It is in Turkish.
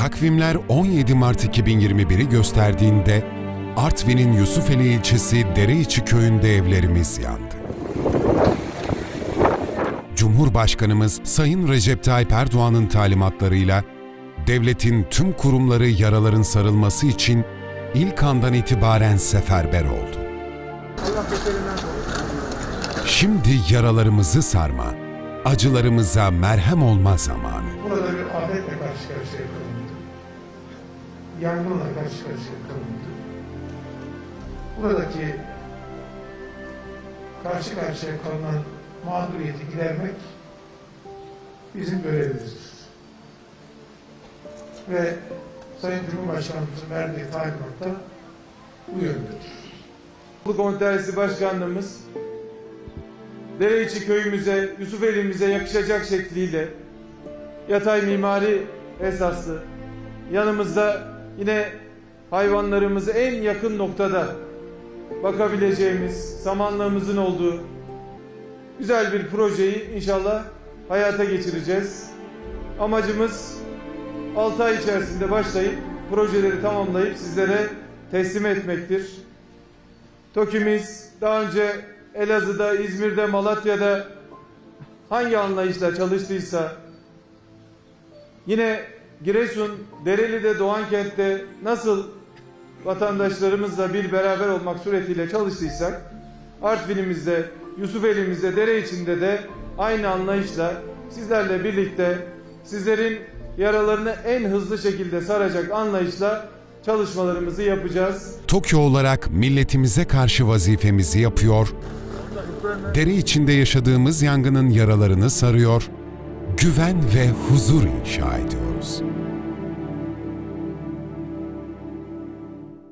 Takvimler 17 Mart 2021'i gösterdiğinde Artvin'in Yusufeli ilçesi Dereiçi köyünde evlerimiz yandı. Cumhurbaşkanımız Sayın Recep Tayyip Erdoğan'ın talimatlarıyla devletin tüm kurumları yaraların sarılması için ilk andan itibaren seferber oldu. Şimdi yaralarımızı sarma, acılarımıza merhem olma zamanı. Burada bir afetle karşı karşıya kalındı. Yangınla karşı karşıya kalındı. Buradaki karşı karşıya kalınan mağduriyeti gidermek bizim görevimizdir. Ve Sayın Cumhurbaşkanımızın verdiği talimat da bu yöndedir. Bu Kontersi Başkanlığımız Dereiçi köyümüze, Yusufeli'mize yakışacak şekliyle yatay mimari esaslı yanımızda yine hayvanlarımızı en yakın noktada bakabileceğimiz samanlığımızın olduğu güzel bir projeyi inşallah hayata geçireceğiz. Amacımız 6 ay içerisinde başlayıp projeleri tamamlayıp sizlere teslim etmektir. TOKİ'miz daha önce Elazığ'da, İzmir'de, Malatya'da hangi anlayışla çalıştıysa yine Giresun, Dereli'de, Doğankent'te nasıl vatandaşlarımızla bir beraber olmak suretiyle çalıştıysak Artvin'imizde, Yusufeli'mizde, Dere içinde de aynı anlayışla sizlerle birlikte sizlerin yaralarını en hızlı şekilde saracak anlayışla çalışmalarımızı yapacağız. Tokyo olarak milletimize karşı vazifemizi yapıyor, dere içinde yaşadığımız yangının yaralarını sarıyor, güven ve huzur inşa ediyoruz.